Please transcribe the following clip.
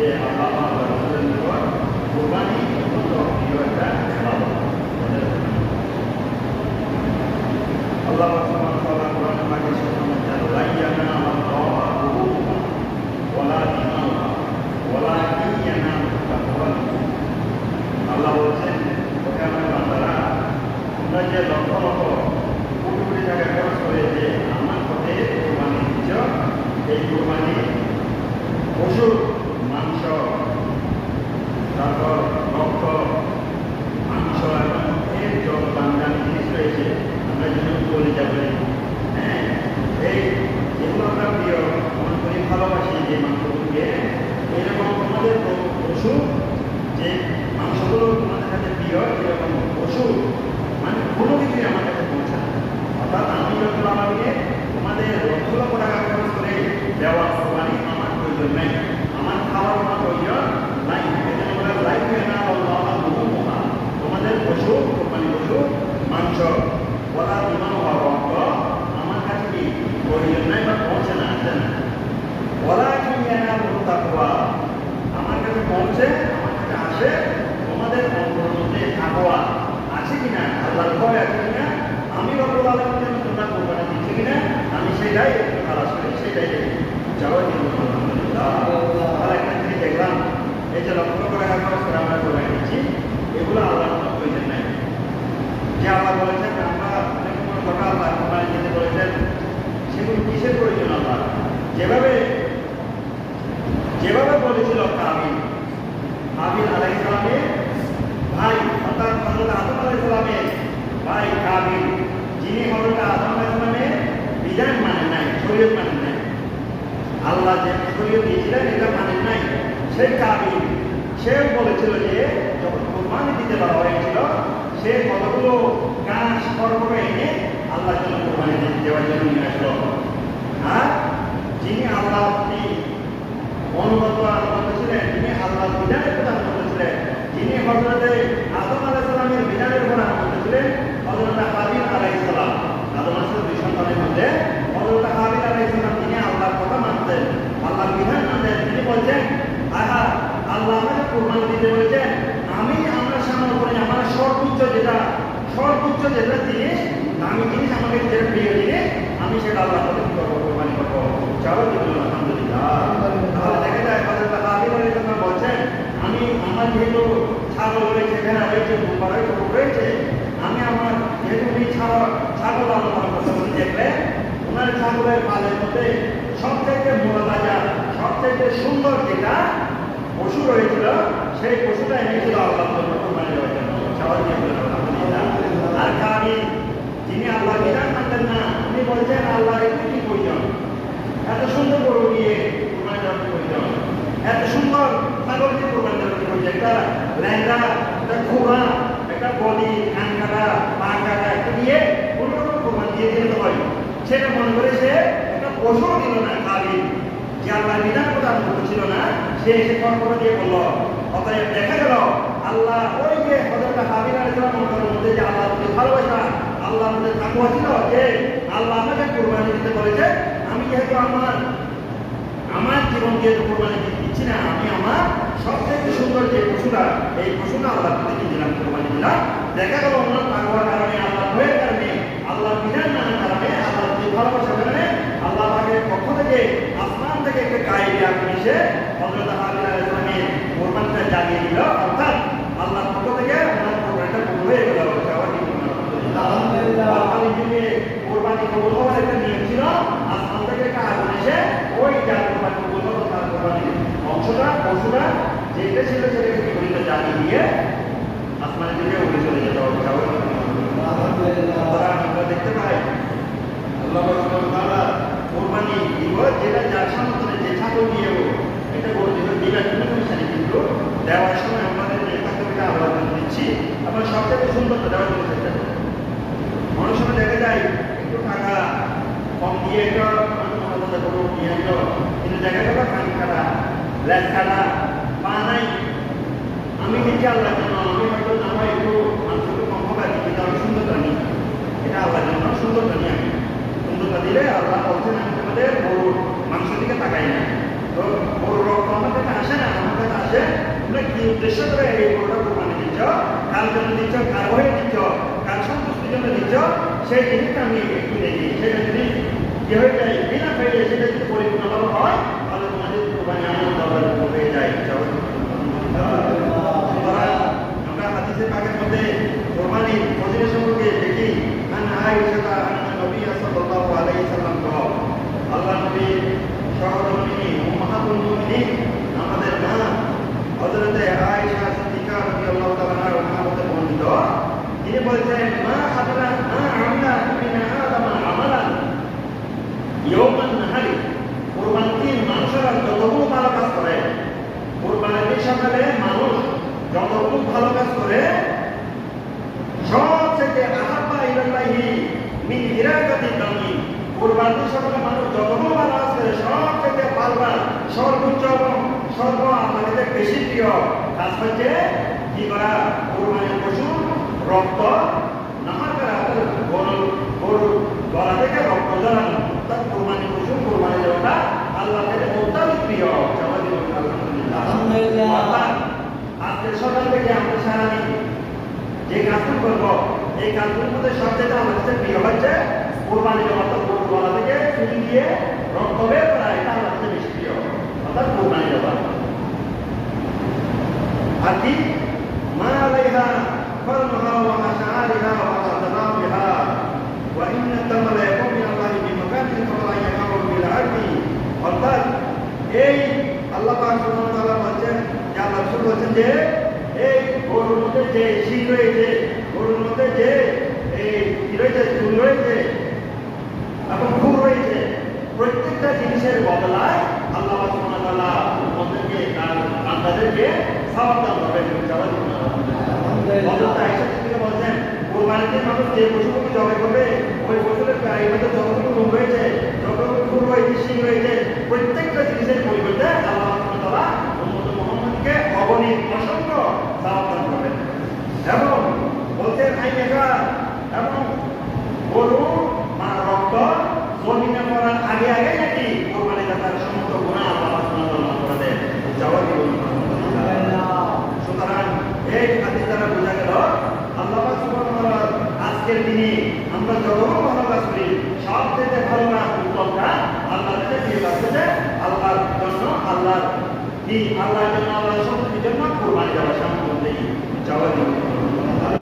যে আল্লাহ আল্লাহ রসুলের নিকট কোরবানি অত্যন্ত প্রিয় একটা ইবাদত। আল্লাহ সুবহানাহু ওয়া তাআলা কোরআনে পাকে সেখানে বলেছেন, "লা ইয়ানালা আল্লাহা লুহুমুহা ওয়ালা দিমাউহা ওয়ালাকিন ইয়ানালুহু তাকওয়া মিনকুম।" আল্লাহ বলছেন ওকে আমার বান্দারা তোমরা যে লক্ষ লক্ষ কোটি কোটি টাকা খরচ করে যে আমার পথে কোরবানি দিচ্ছ এই কোরবানি পশুর মাংস তারপর রক্ত মাংস এবং এর যত দামি দামি জিনিস রয়েছে আমরা যেগুলো বলে যাবে হ্যাঁ এই যেগুলো আমরা প্রিয় আমার খুবই ভালোবাসি যে মাংসগুলোকে এরকম তোমাদের পশু যে মাংসগুলো তোমাদের কাছে প্রিয় এরকম পশু মানে কোনো কিছুই আমার কাছে পৌঁছায় না। অর্থাৎ আমি যখন আমাকে তোমাদের লক্ষ লক্ষ টাকা খরচ করে দেওয়া কোরবানি আমার প্রয়োজন নেই আমার খাওয়ার কোনো প্রয়োজন নাই এজন্য বলে লাইফ না আল্লাহ মুহুমুহা তোমাদের পশু কোরবানি পশু মাংস ওরা বিমান হওয়া রক্ত আমার কাছে কি প্রয়োজন নাই বা পৌঁছে না আসে না ওরা কি না তাকওয়া আমার কাছে পৌঁছে আসে তোমাদের অন্তরের মধ্যে তাকওয়া আছে কিনা? আল্লাহর ভয় আছে কিনা? আমি আলামিনের জন্য তোমরা কোরবানি দিচ্ছি কিনা, আমি সেটাই খালাস করি, সেটাই যাওয়ার জন্য আর একটা দেখলাম, এই যে লক্ষ লক্ষ টাকা খরচ আমরা কোরবানি দিচ্ছি এগুলো আল্লাহর কোনো প্রয়োজন নাই। যে আল্লাহ বলেছেন, আমরা অনেক বলেছেন, সেগুলো কিসের প্রয়োজন আল্লাহ যেভাবে বলেছিল কাবিল কাবিল আলাই বিধান মানে আল্লাহ দিতে বলা হয়েছিল সে কতগুলো গাছ পর্বত এনে আল্লাহর জন্য কোরবানি দেওয়ার জন্য নিয়ে যিনি আল্লাহ অনুগত আনুগত ছিলেন তিনি করতেছিলেন যিনি আল্লাহ আমাকে দিতে বলেছেন, আমি আমরা সর্বোচ্চ যেটা সর্বোচ্চ যেটা জিনিস, দামি জিনিস আমাকে যেটা আমি সেটা আল্লাহ করব, কোরবানি তাহলে দেখা যায় হযরত হাবিব আলাইহিস সালাম বলছেন আমি আমার যেহেতু রয়েছে ভেড়া রয়েছে দুম্বা রয়েছে, আমি আমার যেহেতু উনি ছাগল আল্লাহ কথা বলে ওনার ছাগলের পালের মধ্যে সবথেকে মোড়া তাজা সবথেকে সুন্দর যেটা পশু রয়েছিল, সেই পশুটা এনেছিল আল্লাহ আলহামদুলিল্লাহ। আর কাবি যিনি আল্লাহ বিধান মানতেন না, উনি বলছেন, আল্লাহ একটু কি প্রয়োজন? এত সুন্দর দিয়ে কোরবানি দেওয়ার প্রয়োজন। এত সুন্দর ছাগল দিয়ে কোরবানি দেওয়ার প্রয়োজন একটা একটা ঘোড়া একটা কাটা পা কাটা একটা কোরবানি দিয়ে দিতে পারি সেটা মনে করে সে একটা দিল না যে আল্লাহ বিধান প্রদান ছিল না সে এসে দিয়ে বলল অতএব দেখা গেল আল্লাহ ওই যে সালামের মধ্যে যে আল্লাহর প্রতি ভালোবাসা আল্লাহর মধ্যে তাকওয়া ছিল যে আল্লাহ আমাকে কুরবানি দিতে বলেছে আমি যেহেতু আমার আমার জীবন দিয়ে কোরবানি দিচ্ছি না আমি আমার সুন্দর যে ঘোষণা, এই ঘোষণা আল্লাহ প্রতিটি দিলাম কোরবানি দিলাম। দেখা গেল অন্য তাকওয়ার কারণে আল্লাহ ভয়ের কারণে আল্লাহ বিধান নামের কারণে আল্লাহ যে ভালোবাসার কারণে আল্লাহ পাকের পক্ষ থেকে, আসমান থেকে একটা গায়ে আপনি এসে হজরত আলাইহিস কোরবানটা কোরবানিটা জানিয়ে দিল অর্থাৎ আল্লাহর পক্ষ থেকে ওনার কোরবানিটা কবুল হয়ে গেল সবার কি আলহামদুলিল্লাহ। আলহামদুলিল্লাহ যুগে কোরবানি কবুল হওয়ার একটা নিয়ম ছিল আসমান থেকে একটা আগুন এসে ওই যার কোরবানি কবুল হলো তার কোরবানি অংশটা পশুটা যেটা ছিল সেটাকে কি করিতে জানিয়ে দিয়ে আসমানের দিকে উড়ে চলে যেত। আমরা দেখতে পাই আল্লাহ কোরবানি যেটা যার সামনে যে ছাগল দিয়েও এটা গরু দিবে দিবেন কোনো কিন্তু দেওয়ার সময় আমাদের দিচ্ছি আমরা সুন্দর দেওয়ার জন্য চেষ্টা করি অনেক সময় দেখা যায়, একটু টাকা কম দিয়ে একটা কিন্তু দেখা গেল, কান কাটা উদ্দেশ্য করে এই গরুটা কোরবানি দিচ্ছ কার জন্য দিচ্ছ কার হয়ে দিচ্ছ কার সন্তুষ্টির জন্য দিচ্ছ সেই জিনিসটা আমি একটু দেখি সেটা যদি কি হয়ে যায় বিনা যায় সেটা যদি পরিপূর্ণভাবে হয় তাহলে তোমাদের কোরবানি আমার দরবার হয়ে যায় মুমিনিন আমাদের মা হযরতে আয়েশা সিদ্দিকা রাদিয়াল্লাহু তাআলা আনহা হতে বর্ণিত। তিনি বলছেন, মা হাদরা মা আমলা ইবনে আদম মিন হিরাকাতি দামি কোরবানির সকালে মানুষ ভালো সব থেকে পালবার সর্বোচ্চ এবং সর্ব আমাদের বেশি প্রিয় কাজ হচ্ছে কি করা? কোরবানির পশু রক্ত নামার করা গরু গলা থেকে রক্ত জ্বালানো। অর্থাৎ কোরবানি পশু কোরবানি দেওয়াটা আল্লাহ থেকে অত্যন্ত প্রিয়। আজকে সকাল থেকে আমরা সারাদিন যে কাজগুলো করব এই কাজগুলোর মধ্যে সবচেয়ে আমার কাছে প্রিয় হচ্ছে কোরবানি দেওয়া। অর্থাৎ গরু গলা থেকে চুরি দিয়ে রক্ত বের করা এটা আমার কাছে বেশি প্রিয় অর্থাৎ কোরবানি দেওয়া আর কি মা আলাইহা فرمها ومشاعرها وأسرارها وإن الدم لا يكون من الله بمكان فلا يقع بالعدل অর্থাৎ এই আল্লাহ পাক সুবহানাহু ওয়া তাআলা বলছেন যে আল্লাহ রাসূল বলছেন যে এই গরুর মধ্যে যে সাবধান করবেন জবাব হযরত আয়েশা সিদ্দিকা বলছেন কোরবানিতে মানুষ যে পশুগুলো জবাই করবে ওই পশুদের গায়ে যতটুকু রূপ রয়েছে যতটুকু খুর রয়েছে শিং রয়েছে প্রত্যেকটা জিনিসের পরিবর্তে আল্লাহ সুবহানাহু ওয়া তাআলা অগণিত অসংখ্য সাবধান করবেন এবং বলছেন আইনেকা এবং আগে আগে নাকি কোরবানি দাতার সমস্ত গুণা আল্লাহ সুবহানাহু ওয়া তাআলা করে দেন জবাব দিবেন সুতরাং এই হাদিস দ্বারা বোঝা গেল। আল্লাহ আজকের দিনে আমরা যত ভালো কাজ করি, সব থেকে ভালো কাজ উত্তমটা আল্লাহ থেকে লাগছে আল্লাহর জন্য, আল্লাহর কি আল্লাহর জন্য, আল্লাহর সন্তুষ্টির জন্য কোরবানি দেওয়া সামনে যাওয়া